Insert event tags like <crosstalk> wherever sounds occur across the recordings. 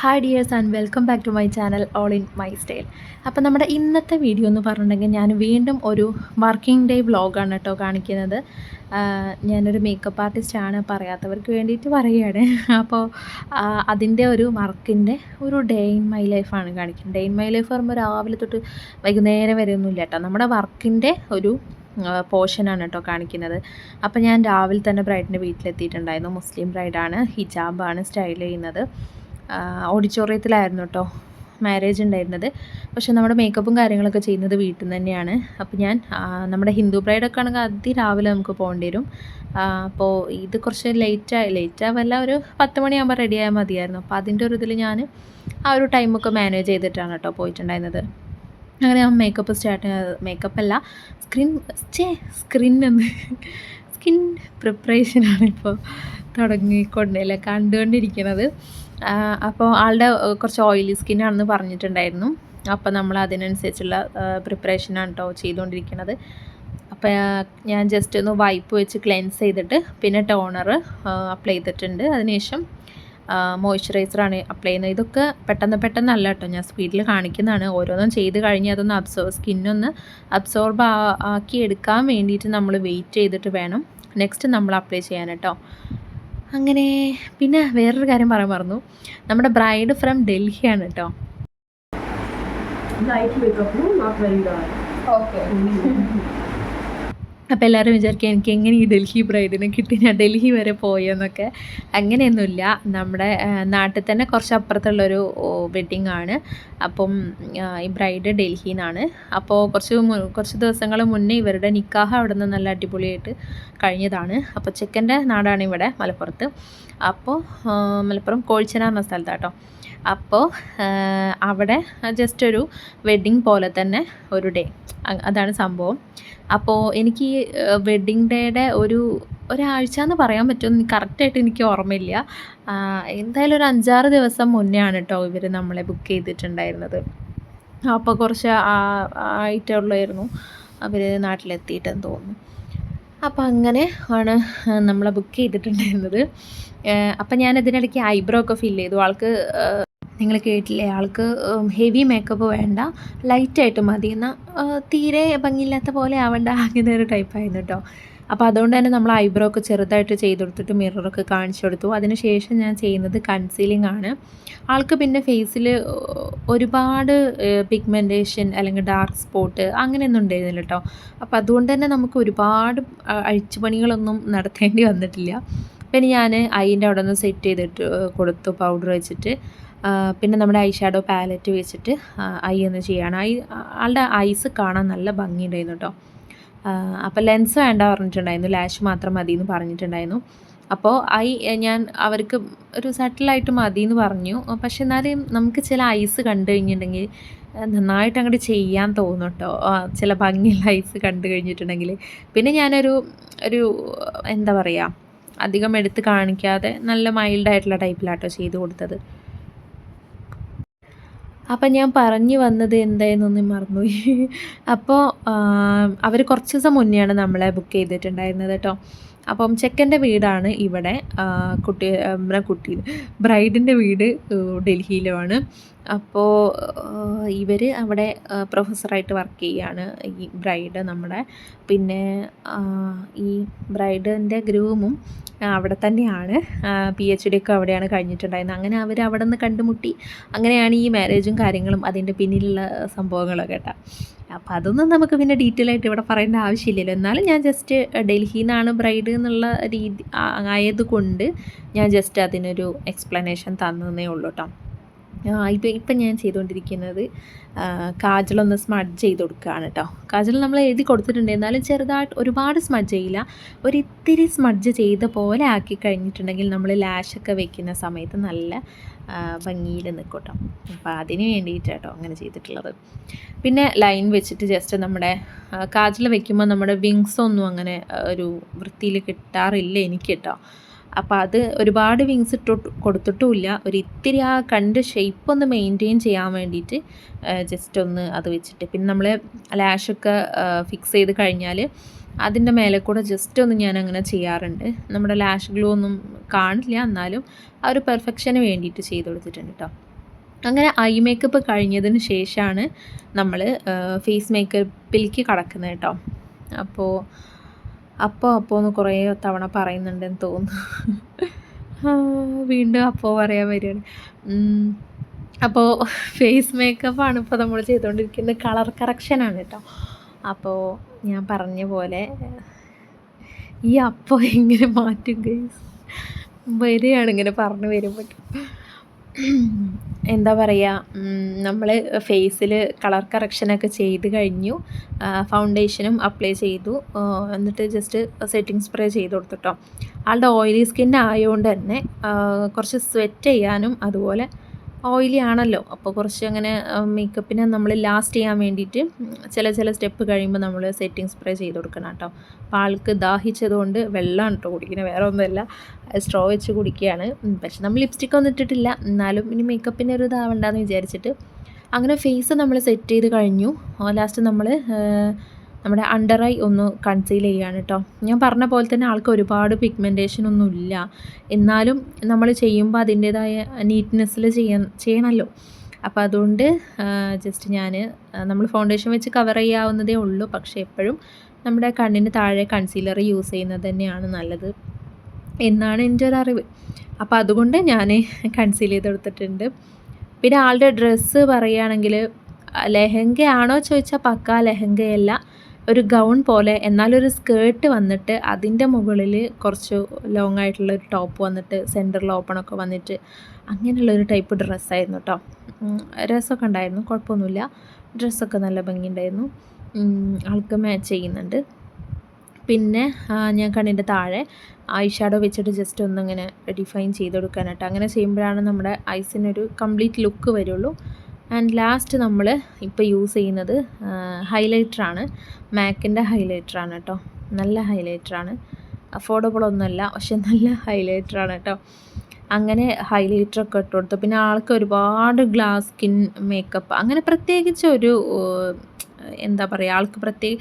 Hi dears and welcome back to my channel all in my style അപ്പോൾ നമ്മുടെ ഇന്നത്തെ video എന്ന് പറഞ്ഞിട്ടുണ്ടെങ്കിൽ ഞാൻ വീണ്ടും ഒരു വർക്കിംഗ് ഡേ വ്ളോഗാണ് കേട്ടോ കാണിക്കുന്നത്. ഞാനൊരു മേക്കപ്പ് ആർട്ടിസ്റ്റാണ് പറയാത്തവർക്ക് വേണ്ടിയിട്ട് പറയുകയാണ്. അപ്പോൾ അതിന്റെ ഒരു വർക്കിന്റെ ഒരു ഡേ ഇൻ മൈ ലൈഫാണ് കാണിക്കുന്നത്. ഡേ ഇൻ മൈ ലൈഫ് പറയുമ്പോൾ രാവിലെ തൊട്ട് വൈകുന്നേരം വരെ ഒന്നുമില്ല കേട്ടോ. നമ്മുടെ വർക്കിന്റെ ഒരു പോർഷനാണ് കേട്ടോ കാണിക്കുന്നത്. അപ്പോൾ ഞാൻ രാവിലെ തന്നെ ബ്രൈഡിന്റെ വീട്ടിലെത്തിയിട്ടുണ്ടായിരുന്നു. മുസ്ലിം ബ്രൈഡാണ് ഹിജാബാണ് സ്റ്റൈൽ ചെയ്യുന്നത്. ഓഡിറ്റോറിയത്തിലായിരുന്നു കേട്ടോ മാരേജ് ഉണ്ടായിരുന്നത്. പക്ഷേ നമ്മുടെ മേക്കപ്പും കാര്യങ്ങളൊക്കെ ചെയ്യുന്നത് വീട്ടിൽ നിന്ന് തന്നെയാണ്. അപ്പോൾ ഞാൻ നമ്മുടെ ഹിന്ദു ബ്രൈഡൊക്കെ ആണെങ്കിൽ അതിരാവിലെ നമുക്ക് പോകേണ്ടി വരും. അപ്പോൾ ഇത് കുറച്ച് ലേറ്റായി ലേറ്റ് ആവല്ല ഒരു പത്ത് മണിയാകുമ്പോൾ റെഡി ആയാൽ മതിയായിരുന്നു. അപ്പോൾ അതിന്റെ ഒരു ഇതിൽ ഞാൻ ആ ഒരു ടൈമൊക്കെ മാനേജ് ചെയ്തിട്ടാണ് കേട്ടോ പോയിട്ടുണ്ടായിരുന്നത്. അങ്ങനെ ഞാൻ മേക്കപ്പ് സ്റ്റാർട്ട് മേക്കപ്പ് അല്ല സ്ക്രീൻ ചേ സ്ക്രീൻ എന്ന് സ്കിൻ പ്രിപ്പറേഷനാണ് ഇപ്പോൾ തുടങ്ങിക്കൊണ്ടല്ലേ കണ്ടുകൊണ്ടിരിക്കുന്നത് അപ്പോൾ ആളുടെ കുറച്ച് ഓയിലി സ്കിന്നാണെന്ന് പറഞ്ഞിട്ടുണ്ടായിരുന്നു. അപ്പോൾ നമ്മൾ അതിനനുസരിച്ചുള്ള പ്രിപ്പറേഷനാണ് കേട്ടോ ചെയ്തുകൊണ്ടിരിക്കുന്നത് അപ്പോൾ ഞാൻ ജസ്റ്റ് ഒന്ന് വൈപ്പ് വെച്ച് ക്ലെൻസ് ചെയ്തിട്ട് പിന്നെ ടോണർ അപ്ലൈ ചെയ്തിട്ടുണ്ട്. അതിനുശേഷം മോയ്സ്ചറൈസറാണ് അപ്ലൈ ചെയ്യുന്നത്. ഇതൊക്കെ പെട്ടെന്ന് പെട്ടെന്നല്ല കേട്ടോ ഞാൻ സ്പീഡിൽ കാണിക്കുന്നതാണ്. ഓരോന്നും ചെയ്ത് കഴിഞ്ഞ് അതൊന്ന് അബ്സോർ സ്കിന്നൊന്ന് അബ്സോർബ് ആക്കി എടുക്കാൻ വേണ്ടിയിട്ട് നമ്മൾ വെയിറ്റ് ചെയ്തിട്ട് വേണം. നെക്സ്റ്റ് നമ്മൾ അപ്ലൈ ചെയ്യാൻ കേട്ടോ അങ്ങനെ പിന്നെ വേറൊരു കാര്യം പറയാൻ മറന്നു. നമ്മുടെ ബ്രൈഡ് ഫ്രം ഡൽഹിയാണ് കേട്ടോ. ഓക്കെ അപ്പോൾ എല്ലാവരും വിചാരിക്കുക എനിക്ക് എങ്ങനെ ഈ ഡൽഹി ബ്രൈഡിനെ കിട്ടി? ഞാൻ ഡൽഹി വരെ പോയെന്നൊക്കെ. അങ്ങനെയൊന്നുമില്ല. നമ്മുടെ നാട്ടിൽ തന്നെ കുറച്ച് അപ്പുറത്തുള്ളൊരു വെഡ്ഡിങ് ആണ്. അപ്പം ഈ ബ്രൈഡ് ഡൽഹിയിൽ നിന്നാണ് അപ്പോൾ കുറച്ച് കുറച്ച് ദിവസങ്ങൾ മുന്നേ ഇവരുടെ നിക്കാഹ് അവിടെ നിന്ന് നല്ല അടിപൊളിയായിട്ട് കഴിഞ്ഞതാണ്. അപ്പോൾ ചെക്കന്റെ നാടാണ് ഇവിടെ മലപ്പുറത്ത്. അപ്പോൾ മലപ്പുറം കോഴിച്ചന എന്ന സ്ഥലത്താട്ടോ. അപ്പോൾ അവിടെ ജസ്റ്റ് ഒരു വെഡ്ഡിങ് പോലെ തന്നെ ഒരു ഡേ അതാണ് സംഭവം. അപ്പോൾ എനിക്ക് ഈ വെഡ്ഡിങ് ഡേയുടെ ഒരു ഒരാഴ്ച എന്ന് പറയാൻ പറ്റുമെന്ന് കറക്റ്റായിട്ട് എനിക്ക് ഓർമ്മയില്ല. എന്തായാലും ഒരു അഞ്ചാറ് ദിവസം മുന്നേ ആണ് കേട്ടോ ഇവർ നമ്മളെ ബുക്ക് ചെയ്തിട്ടുണ്ടായിരുന്നത്. അപ്പോൾ കുറച്ച് ആയിട്ടുള്ളായിരുന്നു അവർ നാട്ടിലെത്തിയിട്ടെന്ന് തോന്നുന്നു. അപ്പോൾ അങ്ങനെ ആണ് നമ്മളെ ബുക്ക് ചെയ്തിട്ടുണ്ടായിരുന്നത്. അപ്പം ഞാൻ ഇതിനിടയ്ക്ക് ഐബ്രോ ഒക്കെ ഫില്ല് ചെയ്തു. ആൾക്ക് നിങ്ങൾ കേട്ടില്ലേ? ആൾക്ക് ഹെവി മേക്കപ്പ് വേണ്ട ലൈറ്റായിട്ട് മതി. എന്നാൽ തീരെ ഭംഗിയില്ലാത്ത പോലെ ആവേണ്ട. അങ്ങനെ ഒരു ടൈപ്പായിരുന്നു കേട്ടോ അപ്പോൾ അതുകൊണ്ട് തന്നെ നമ്മൾ ഐബ്രോ ഒക്കെ ചെറുതായിട്ട് ചെയ്ത് കൊടുത്തിട്ട് മിററൊക്കെ കാണിച്ചു കൊടുത്തു. അതിനുശേഷം ഞാൻ ചെയ്യുന്നത് കൺസീലിംഗ് ആണ്. ആൾക്ക് പിന്നെ ഫേസിൽ ഒരുപാട് പിഗ്മെന്റേഷൻ അല്ലെങ്കിൽ ഡാർക്ക് സ്പോട്ട് അങ്ങനെയൊന്നും ഉണ്ടായിരുന്നില്ല കേട്ടോ അപ്പോൾ അതുകൊണ്ട് തന്നെ നമുക്ക് ഒരുപാട് അഴിച്ചുപണികളൊന്നും നടത്തേണ്ടി വന്നിട്ടില്ല. പിന്നെ ഞാൻ ഐന്റെ അവിടെ നിന്ന് സെറ്റ് ചെയ്തിട്ട് കൊടുത്തു പൗഡർ വെച്ചിട്ട്. പിന്നെ നമ്മുടെ ഐ ഷാഡോ പാലറ്റ് വെച്ചിട്ട് ഐ ഒന്ന് ചെയ്യാണ്. ഐ ആളുടെ ഐസ് കാണാൻ നല്ല ഭംഗിയുണ്ടായിരുന്നു കേട്ടോ അപ്പോൾ ലെൻസ് വേണ്ട പറഞ്ഞിട്ടുണ്ടായിരുന്നു. ലാഷ് മാത്രം മതി എന്ന് പറഞ്ഞിട്ടുണ്ടായിരുന്നു അപ്പോൾ ഐ ഞാൻ അവർക്ക് ഒരു സട്ടിലായിട്ട് മതി എന്ന് പറഞ്ഞു. പക്ഷെ എന്നാലും നമുക്ക് ചില ഐസ് കണ്ടു കഴിഞ്ഞിട്ടുണ്ടെങ്കിൽ നന്നായിട്ട് അങ്ങോട്ട് ചെയ്യാൻ തോന്നും കേട്ടോ ചില ഭംഗിയുള്ള ഐസ് കണ്ടു കഴിഞ്ഞിട്ടുണ്ടെങ്കിൽ. പിന്നെ ഞാനൊരു ഒരു എന്താ പറയുക അധികം എടുത്ത് കാണിക്കാതെ നല്ല മൈൽഡായിട്ടുള്ള ടൈപ്പിലാട്ടോ ചെയ്ത് കൊടുത്തത്. അപ്പം ഞാൻ പറഞ്ഞു വന്നത് എന്തായെന്നൊന്നും മറന്നുപോയി. അപ്പോൾ അവർ കുറച്ച് ദിവസം മുന്നെയാണ് നമ്മളെ ബുക്ക് ചെയ്തിട്ടുണ്ടായിരുന്നത് കേട്ടോ. അപ്പം ചെക്കന്റെ വീടാണ് ഇവിടെ കുട്ടി കുട്ടി ബ്രൈഡിന്റെ വീട് ഡൽഹിയിലുമാണ്. അപ്പോൾ ഇവർ അവിടെ പ്രൊഫസറായിട്ട് വർക്ക് ചെയ്യുകയാണ് ഈ ബ്രൈഡ് നമ്മുടെ. പിന്നെ ഈ ബ്രൈഡിന്റെ ഗ്രൂമും അവിടെ തന്നെയാണ്. പി എച്ച് ഡി ഒക്കെ അവിടെയാണ് കഴിഞ്ഞിട്ടുണ്ടായിരുന്നത്. അങ്ങനെ അവർ അവിടെ നിന്ന് കണ്ടുമുട്ടി. അങ്ങനെയാണ് ഈ മാരേജും കാര്യങ്ങളും അതിന്റെ പിന്നിലുള്ള സംഭവങ്ങളൊക്കെ കേട്ടോ. അപ്പോൾ അതൊന്നും നമുക്ക് പിന്നെ ഡീറ്റെയിൽ ആയിട്ട് ഇവിടെ പറയേണ്ട ആവശ്യമില്ലല്ലോ. എന്നാലും ഞാൻ ജസ്റ്റ് ഡൽഹിയിൽ നിന്നാണ് ബ്രൈഡ് എന്നുള്ള രീതി ആയതുകൊണ്ട് ഞാൻ ജസ്റ്റ് അതിനൊരു എക്സ്പ്ലനേഷൻ തന്നതേ ഉള്ളൂ കേട്ടോ. ഇപ്പം ഇപ്പം ഞാൻ ചെയ്തുകൊണ്ടിരിക്കുന്നത് കാജലൊന്ന് സ്മഡ് ചെയ്ത് കൊടുക്കുകയാണ് കേട്ടോ കാജൽ നമ്മൾ എഴുതി കൊടുത്തിട്ടുണ്ട്. എന്നാലും ചെറുതായിട്ട് ഒരുപാട് സ്മഡ് ചെയ്യില്ല. ഒരിത്തിരി സ്മഡ്ജ് ചെയ്ത പോലെ ആക്കി കഴിഞ്ഞിട്ടുണ്ടെങ്കിൽ നമ്മൾ ലാഷൊക്കെ വെക്കുന്ന സമയത്ത് നല്ല ഭംഗിയിൽ നിൽക്കും കേട്ടോ അപ്പോൾ അതിന് വേണ്ടിയിട്ട് കേട്ടോ അങ്ങനെ ചെയ്തിട്ടുള്ളത്. പിന്നെ ലൈൻ വെച്ചിട്ട് ജസ്റ്റ് നമ്മുടെ കാജൽ വെക്കുമ്പോൾ നമ്മുടെ വിങ്സ് ഒന്നും അങ്ങനെ ഒരു വൃത്തിയിൽ കിട്ടാറില്ല എനിക്ക് കേട്ടോ അപ്പോൾ അത് ഒരുപാട് വിങ്സ് ഇട്ട് കൊടുത്തിട്ടുമില്ല. ഒരു ഇത്തിരി ആ കണ്ട് ഷേപ്പ് ഒന്ന് മെയിന്റെയിൻ ചെയ്യാൻ വേണ്ടിയിട്ട് ജസ്റ്റ് ഒന്ന് അത് വെച്ചിട്ട്. പിന്നെ നമ്മൾ ലാഷൊക്കെ ഫിക്സ് ചെയ്ത് കഴിഞ്ഞാൽ അതിന്റെ മേലെ കൂടെ ജസ്റ്റ് ഒന്ന് ഞാൻ അങ്ങനെ ചെയ്യാറുണ്ട്. നമ്മുടെ ലാഷ് ഗ്ലൂ ഒന്നും കാണില്ല. എന്നാലും ആ ഒരു പെർഫെക്ഷന് വേണ്ടിയിട്ട് ചെയ്ത് കൊടുത്തിട്ടുണ്ട് കേട്ടോ അങ്ങനെ ഐ മേക്കപ്പ് കഴിഞ്ഞതിന് ശേഷമാണ് നമ്മൾ ഫേസ് മേക്കപ്പിലേക്ക് കടക്കുന്നത് കേട്ടോ അപ്പോൾ അപ്പോൾ അപ്പോൾ എന്ന് കുറേ തവണ പറയുന്നുണ്ടെന്ന് തോന്നുന്നു. വീണ്ടും അപ്പോൾ പറയാൻ വരികയാണ്. അപ്പോൾ ഫേസ് മേക്കപ്പാണ് ഇപ്പോൾ നമ്മൾ ചെയ്തുകൊണ്ടിരിക്കുന്നത് കളർ കറക്ഷനാണ് കേട്ടോ. അപ്പോൾ ഞാൻ പറഞ്ഞ പോലെ ഈ അപ്പോൾ എങ്ങനെ മാറ്റും ഗൈസ് വരികയാണ് ഇങ്ങനെ പറഞ്ഞു വരുമ്പോഴേക്കും എന്താ പറയുക നമ്മൾ ഫേസിൽ കളർ കറക്ഷനൊക്കെ ചെയ്ത് കഴിഞ്ഞു. ഫൗണ്ടേഷനും അപ്ലൈ ചെയ്തു. എന്നിട്ട് ജസ്റ്റ് സെറ്റിംഗ് സ്പ്രേ ചെയ്ത് കൊടുത്തിട്ടോ ആളുടെ ഓയിലി സ്കിൻ ആയതുകൊണ്ട് തന്നെ കുറച്ച് സ്വെറ്റ് ചെയ്യാനും അതുപോലെ ഓയിലി ആണല്ലോ അപ്പോൾ കുറച്ച് അങ്ങനെ മേക്കപ്പിനെ നമ്മൾ ലാസ്റ്റ് ചെയ്യാൻ വേണ്ടിയിട്ട് ചില ചില സ്റ്റെപ്പ് കഴിയുമ്പോൾ നമ്മൾ സെറ്റിംഗ് സ്പ്രേ ചെയ്ത് കൊടുക്കണം കേട്ടോ. അപ്പോൾ ആൾക്ക് ദാഹിച്ചതുകൊണ്ട് വെള്ളമാണ് കേട്ടോ കുടിക്കുന്നത്. വേറെ ഒന്നുമല്ല. സ്ട്രോ വെച്ച് കുടിക്കുകയാണ്. പക്ഷെ നമ്മൾ ലിപ്സ്റ്റിക് ഒന്നും ഇട്ടിട്ടില്ല. എന്നാലും ഇനി മേക്കപ്പിന്റെ ഒരു ഇതാവണ്ടെന്ന് വിചാരിച്ചിട്ട്. അങ്ങനെ ഫേസ് നമ്മൾ സെറ്റ് ചെയ്ത് കഴിഞ്ഞു. ലാസ്റ്റ് നമ്മൾ നമ്മുടെ അണ്ടർ ഐ ഒന്ന് കൺസീൽ ചെയ്യുകയാണ് കേട്ടോ ഞാൻ പറഞ്ഞ പോലെ തന്നെ ആൾക്ക് ഒരുപാട് പിഗ്മെന്റേഷൻ ഒന്നും ഇല്ല. എന്നാലും നമ്മൾ ചെയ്യുമ്പോൾ അതിന്റേതായ നീറ്റ്നെസ്സിൽ ചെയ്യാൻ ചെയ്യണമല്ലോ അപ്പോൾ അതുകൊണ്ട് ജസ്റ്റ് ഞാൻ നമ്മൾ ഫൗണ്ടേഷൻ വെച്ച് കവർ ചെയ്യാവുന്നതേ ഉള്ളൂ. പക്ഷേ എപ്പോഴും നമ്മുടെ കണ്ണിന് താഴെ കൺസീലർ യൂസ് ചെയ്യുന്നത് തന്നെയാണ് നല്ലത്. എന്നാണ് എന്റെ ഒരു അറിവ്. അപ്പോൾ അതുകൊണ്ട് ഞാൻ കൺസീൽ ചെയ്ത് കൊടുത്തിട്ടുണ്ട് പിന്നെ ആളുടെ ഡ്രസ്സ് പറയുകയാണെങ്കിൽ ലെഹങ്ക ആണോ ചോദിച്ചാൽ പക്കാ ലെഹങ്കയല്ല. ഒരു ഗൗൺ പോലെ എന്നാലൊരു സ്കേർട്ട് വന്നിട്ട് അതിന്റെ മുകളിൽ കുറച്ച് ലോങ് ആയിട്ടുള്ള ഒരു ടോപ്പ് വന്നിട്ട് സെന്ററിൽ ഓപ്പണൊക്കെ വന്നിട്ട് അങ്ങനെയുള്ളൊരു ടൈപ്പ് ഡ്രസ്സായിരുന്നു കേട്ടോ രസമൊക്കെ ഉണ്ടായിരുന്നു കുഴപ്പമൊന്നുമില്ല. ഡ്രസ്സൊക്കെ നല്ല ഭംഗിയുണ്ടായിരുന്നു. ആൾക്ക് മാച്ച് ചെയ്യുന്നുണ്ട്. പിന്നെ ഞാൻ കണ്ണിന്റെ താഴെ ഐ ഷാഡോ വെച്ചിട്ട് ജസ്റ്റ് ഒന്നിങ്ങനെ ഡിഫൈൻ ചെയ്ത് കൊടുക്കാനായിട്ട്. അങ്ങനെ ചെയ്യുമ്പോഴാണ് നമ്മുടെ ഐസിനൊരു കംപ്ലീറ്റ് ലുക്ക് വരുള്ളൂ. ആൻഡ് ലാസ്റ്റ് നമ്മൾ ഇപ്പോൾ യൂസ് ചെയ്യുന്നത് ഹൈലൈറ്ററാണ് മാക്കിന്റെ ഹൈലൈറ്ററാണ് കേട്ടോ നല്ല ഹൈലൈറ്ററാണ് അഫോർഡബിൾ ഒന്നുമല്ല പക്ഷെ നല്ല ഹൈലൈറ്ററാണ് കേട്ടോ അങ്ങനെ ഹൈലൈറ്ററൊക്കെ ഇട്ട് കൊടുത്തു. പിന്നെ ആൾക്ക് ഒരുപാട് ഗ്ലാസ് സ്കിൻ മേക്കപ്പ് അങ്ങനെ പ്രത്യേകിച്ച് ഒരു എന്താ പറയുക ആൾക്ക് പ്രത്യേക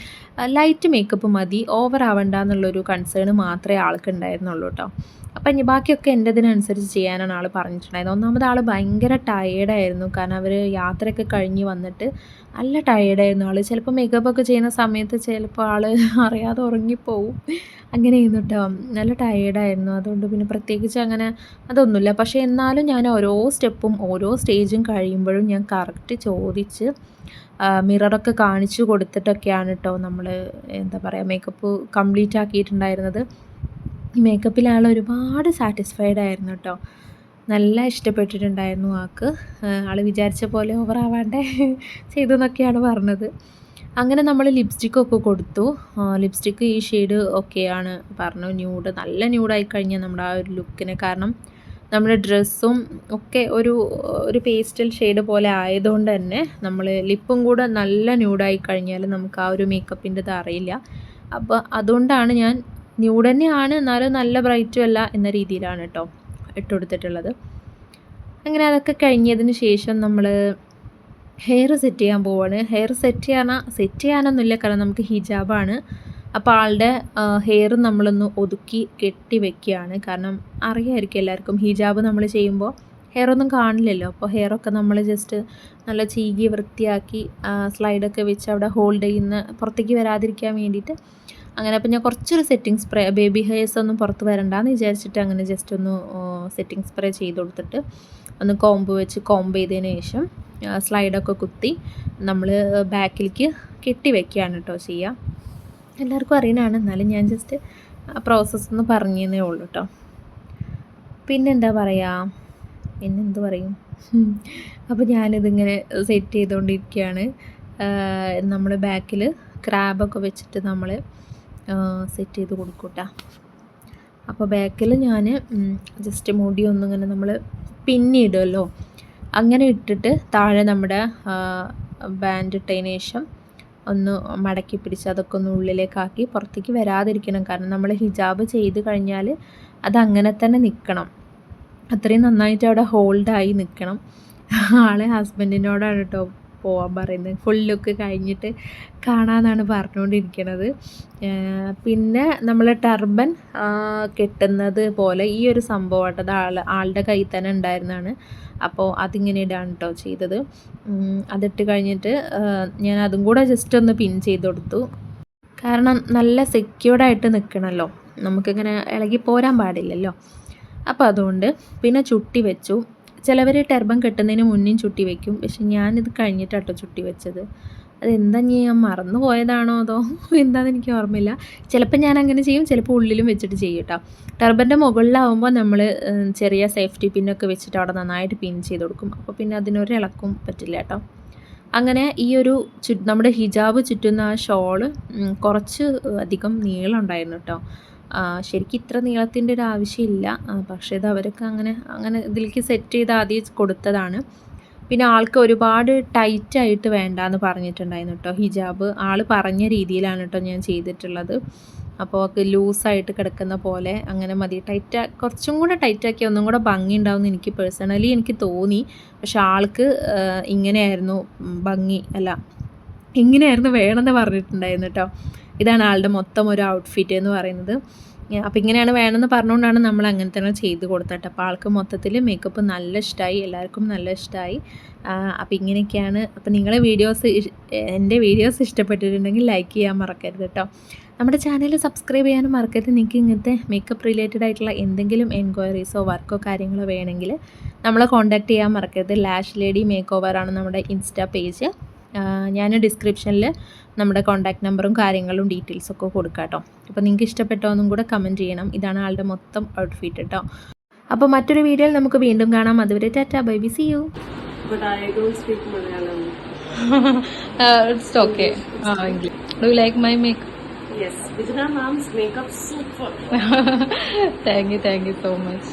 ലൈറ്റ് മേക്കപ്പ് മതി. ഓവർ ആവണ്ട എന്നുള്ളൊരു കൺസേൺ മാത്രമേ ആൾക്ക് ഉണ്ടായിരുന്നുള്ളൂ കേട്ടോ അപ്പം ഇനി ബാക്കിയൊക്കെ എന്റെ ഇതിനനുസരിച്ച് ചെയ്യാനാണ് ആൾ പറഞ്ഞിട്ടുണ്ടായിരുന്നത് ഒന്നാമത് ആൾ ഭയങ്കര ടയേർഡായിരുന്നു കാരണം അവർ യാത്രയൊക്കെ കഴിഞ്ഞ് വന്നിട്ട് നല്ല ടയേർഡായിരുന്നു ആൾ ചിലപ്പോൾ മേക്കപ്പൊക്കെ ചെയ്യുന്ന സമയത്ത് ചിലപ്പോൾ ആൾ <laughs> അറിയാതെ ഉറങ്ങിപ്പോവും. അങ്ങനെ ചെയ്യുന്നു നല്ല ടയേർഡായിരുന്നു അതുകൊണ്ട് പിന്നെ പ്രത്യേകിച്ച് അങ്ങനെ അതൊന്നുമില്ല. പക്ഷേ എന്നാലും ഞാൻ ഓരോ സ്റ്റെപ്പും ഓരോ സ്റ്റേജും കഴിയുമ്പോഴും ഞാൻ കറക്റ്റ് ചോദിച്ച് മിററൊക്കെ കാണിച്ചു കൊടുത്തിട്ടൊക്കെയാണ് കേട്ടോ നമ്മൾ എന്താ പറയുക മേക്കപ്പ് കംപ്ലീറ്റ് ആക്കിയിട്ടുണ്ടായിരുന്നത്. ഈ മേക്കപ്പിൽ ആൾ ഒരുപാട് സാറ്റിസ്ഫൈഡ് ആയിരുന്നു കേട്ടോ നല്ല ഇഷ്ടപ്പെട്ടിട്ടുണ്ടായിരുന്നു ആൾക്ക്. ആൾ വിചാരിച്ച പോലെ ഓവർ ആവാണ്ടേ <laughs> ചെയ്തു എന്നൊക്കെയാണ് പറഞ്ഞത്. അങ്ങനെ നമ്മൾ ലിപ്സ്റ്റിക്കൊക്കെ കൊടുത്തു. ലിപ്സ്റ്റിക്ക് ഈ ഷെയ്ഡ് ഒക്കെയാണ് പറഞ്ഞു ന്യൂഡ് നല്ല ന്യൂഡായി കഴിഞ്ഞാൽ നമ്മുടെ ആ ഒരു ലുക്കിന് കാരണം നമ്മുടെ ഡ്രസ്സും ഒക്കെ ഒരു ഒരു പേസ്റ്റൽ ഷെയ്ഡ് പോലെ ആയതുകൊണ്ട് തന്നെ നമ്മൾ ലിപ്പും കൂടെ നല്ല ന്യൂഡായി കഴിഞ്ഞാൽ നമുക്ക് ആ ഒരു മേക്കപ്പിന്റെ അറിയില്ല. അപ്പോൾ അതുകൊണ്ടാണ് ഞാൻ ന്യൂഡ് തന്നെയാണ് എന്നാലും നല്ല ബ്രൈറ്റും അല്ല എന്ന രീതിയിലാണ് കേട്ടോ ഇട്ട് കൊടുത്തിട്ടുള്ളത് അങ്ങനെ അതൊക്കെ കഴിഞ്ഞതിന് ശേഷം നമ്മൾ ഹെയർ സെറ്റ് ചെയ്യാൻ പോവാണ്. ഹെയർ സെറ്റ് ചെയ്യാനാ സെറ്റ് ചെയ്യാനൊന്നുമില്ല കാരണം നമുക്ക് ഹിജാബാണ് അപ്പോൾ ആളുടെ ഹെയർ നമ്മളൊന്ന് ഒതുക്കി കെട്ടി വെക്കുകയാണ്. കാരണം അറിയായിരിക്കും എല്ലാവർക്കും ഹിജാബ് നമ്മൾ ചെയ്യുമ്പോൾ ഹെയർ ഒന്നും കാണില്ലല്ലോ. അപ്പോൾ ഹെയറൊക്കെ നമ്മൾ ജസ്റ്റ് നല്ല ചീകി വൃത്തിയാക്കി സ്ലൈഡൊക്കെ വെച്ച് അവിടെ ഹോൾഡ് ചെയ്യുന്ന പുറത്തേക്ക് വരാതിരിക്കാൻ വേണ്ടിയിട്ട് അങ്ങനെ അപ്പോൾ ഞാൻ കുറച്ചൊരു സെറ്റിംഗ് സ്പ്രേ ബേബി ഹെയർസ് ഒന്നും പുറത്ത് വരണ്ടെന്ന് വിചാരിച്ചിട്ട് അങ്ങനെ ജസ്റ്റ് ഒന്ന് സെറ്റിംഗ് സ്പ്രേ ചെയ്ത് കൊടുത്തിട്ട് ഒന്ന് കോമ്പ് വെച്ച് കോമ്പ് ചെയ്തതിന് ശേഷം സ്ലൈഡൊക്കെ കുത്തി നമ്മൾ ബാക്കിലേക്ക് കെട്ടി വെക്കുകയാണ് കേട്ടോ ചെയ്യുക എല്ലാവർക്കും അറിയുന്നതാണ് എന്നാലും ഞാൻ ജസ്റ്റ് പ്രോസസ്സ് ഒന്ന് പറഞ്ഞതേ ഉള്ളൂ കേട്ടോ പിന്നെന്താ പറയുക പിന്നെന്ത് പറയും? അപ്പോൾ ഞാനിതിങ്ങനെ സെറ്റ് ചെയ്തുകൊണ്ടിരിക്കുകയാണ് നമ്മൾ ബാക്കിൽ ക്രാബൊക്കെ വെച്ചിട്ട് നമ്മൾ സെറ്റ് ചെയ്ത് കൊടുക്കൂട്ടാ. അപ്പോൾ ബാക്കിൽ ഞാൻ ജസ്റ്റ് മുടി ഒന്നിങ്ങനെ നമ്മൾ പിന്നിടുമല്ലോ അങ്ങനെ ഇട്ടിട്ട് താഴെ നമ്മുടെ ബാൻഡ് ഇട്ടതിന് ശേഷം ഒന്ന് മടക്കി പിടിച്ച് അതൊക്കെ ഒന്ന് ഉള്ളിലേക്കാക്കി പുറത്തേക്ക് വരാതിരിക്കണം. കാരണം നമ്മൾ ഹിജാബ് ചെയ്ത് കഴിഞ്ഞാൽ അത് അങ്ങനെ തന്നെ നിൽക്കണം അത്രയും നന്നായിട്ട് അവിടെ ഹോൾഡായി നിൽക്കണം ആളെ ഹസ്ബൻഡിനോടാണ് കേട്ടോ പോകാൻ പറയുന്നത്. ഫുൾ ലുക്ക് കഴിഞ്ഞിട്ട് കാണാമെന്നാണ് പറഞ്ഞുകൊണ്ടിരിക്കുന്നത് പിന്നെ നമ്മൾ ടർബൻ കെട്ടുന്നത് പോലെ ഈ ഒരു സംഭവമായിട്ട് അത് ആൾ ആളുടെ കയ്യിൽ തന്നെ ഉണ്ടായിരുന്നതാണ് അപ്പോൾ അതിങ്ങനെ ഇടാണ് കേട്ടോ ചെയ്തത്. അതിട്ട് കഴിഞ്ഞിട്ട് ഞാൻ അതും കൂടെ ജസ്റ്റ് ഒന്ന് പിൻ ചെയ്ത് കൊടുത്തു. കാരണം നല്ല സെക്യൂർഡായിട്ട് നിൽക്കണമല്ലോ നമുക്കിങ്ങനെ ഇളകി പോരാൻ പാടില്ലല്ലോ. അപ്പോൾ അതുകൊണ്ട് പിന്നെ ചുട്ടി വെച്ചു. ചിലവർ ടെർബൻ കെട്ടുന്നതിന് മുന്നേ ചുട്ടി വെക്കും. പക്ഷെ ഞാനിത് കഴിഞ്ഞിട്ടാട്ടോ ചുട്ടി വെച്ചത്. അതെന്താ ഇനി ഞാൻ മറന്നു പോയതാണോ അതോ <laughs> എന്താണെന്ന് എനിക്ക് ഓർമ്മയില്ല. ചിലപ്പോൾ ഞാൻ അങ്ങനെ ചെയ്യും ചിലപ്പോൾ ഉള്ളിലും വെച്ചിട്ട് ചെയ്യും കേട്ടോ ടർബന്റെ മുകളിലാവുമ്പോൾ നമ്മൾ ചെറിയ സേഫ്റ്റി പിന്നൊക്കെ വെച്ചിട്ട് അവിടെ നന്നായിട്ട് പിൻ ചെയ്ത് കൊടുക്കും. അപ്പോൾ പിന്നെ അതിനൊരു ഇളക്കും പറ്റില്ല കേട്ടോ അങ്ങനെ ഈ ഒരു ചു നമ്മുടെ ഹിജാബ് ചുറ്റുന്ന ആ ഷോൾ കുറച്ച് അധികം നീളം ഉണ്ടായിരുന്നു കേട്ടോ ശരിക്കും ഇത്ര നീളത്തിന്റെ ഒരു ആവശ്യമില്ല. പക്ഷേ ഇത് അവരൊക്കെ അങ്ങനെ അങ്ങനെ ഇതിലേക്ക് സെറ്റ് ചെയ്ത് ആദ്യം കൊടുത്തതാണ്. പിന്നെ ആൾക്ക് ഒരുപാട് ടൈറ്റായിട്ട് വേണ്ട എന്ന് പറഞ്ഞിട്ടുണ്ടായിരുന്നു കേട്ടോ. ഹിജാബ് ആൾ പറഞ്ഞ രീതിയിലാണ് കേട്ടോ ഞാൻ ചെയ്തിട്ടുള്ളത്. അപ്പോൾ ഒക്കെ ലൂസായിട്ട് കിടക്കുന്ന പോലെ അങ്ങനെ മതി. ടൈറ്റ് കുറച്ചും കൂടെ ടൈറ്റാക്കി ഒന്നും കൂടെ ഭംഗി ഉണ്ടാവുമെന്ന് എനിക്ക് പേഴ്സണലി എനിക്ക് തോന്നി. പക്ഷെ ആൾക്ക് ഇങ്ങനെയായിരുന്നു ഭംഗി അല്ല ഇങ്ങനെയായിരുന്നു വേണമെന്ന് പറഞ്ഞിട്ടുണ്ടായിരുന്നു കേട്ടോ. ഇതാണ് ആളുടെ മൊത്തം ഒരു ഔട്ട്ഫിറ്റ് എന്ന് പറയുന്നത്. അപ്പോൾ ഇങ്ങനെയാണ് വേണമെന്ന് പറഞ്ഞുകൊണ്ടാണ് നമ്മൾ അങ്ങനെ തന്നെ ചെയ്ത് കൊടുത്തത് അപ്പോൾ ആൾക്ക് മൊത്തത്തിൽ മേക്കപ്പ് നല്ല ഇഷ്ടമായി എല്ലാവർക്കും നല്ല ഇഷ്ടമായി അപ്പോൾ ഇങ്ങനെയൊക്കെയാണ്. അപ്പോൾ നിങ്ങളെ വീഡിയോസ് എന്റെ വീഡിയോസ് ഇഷ്ടപ്പെട്ടിട്ടുണ്ടെങ്കിൽ ലൈക്ക് ചെയ്യാൻ മറക്കരുത് കേട്ടോ. നമ്മുടെ ചാനൽ സബ്സ്ക്രൈബ് ചെയ്യാനും മറക്കരുത്. നിങ്ങൾക്ക് ഇങ്ങനത്തെ മേക്കപ്പ് റിലേറ്റഡ് ആയിട്ടുള്ള എന്തെങ്കിലും എൻക്വയറീസോ വർക്കോ കാര്യങ്ങളോ വേണമെങ്കിൽ നമ്മളെ കോൺടാക്ട് ചെയ്യാൻ മറക്കരുത്. ലാഷ് ലേഡി മേക്ക് ഓവറാണ് നമ്മുടെ ഇൻസ്റ്റാ പേജ് ഞാൻ ഡിസ്ക്രിപ്ഷനിൽ നമ്മുടെ കോൺടാക്ട് നമ്പറും കാര്യങ്ങളും ഡീറ്റെയിൽസും ഒക്കെ കൊടുക്കാം കേട്ടോ. അപ്പോൾ നിങ്ങൾക്ക് ഇഷ്ടപ്പെട്ടോ എന്നും കൂടെ കമന്റ് ചെയ്യണം. ഇതാണ് ആളുടെ മൊത്തം ഔട്ട്ഫിറ്റ് കേട്ടോ. അപ്പോൾ മറ്റൊരു വീഡിയോയിൽ നമുക്ക് വീണ്ടും കാണാം. അതുവരെ Tata bye be see you. It's okay do like my make Yes, Vijana ma'am's makeup super. Thank you thank you so much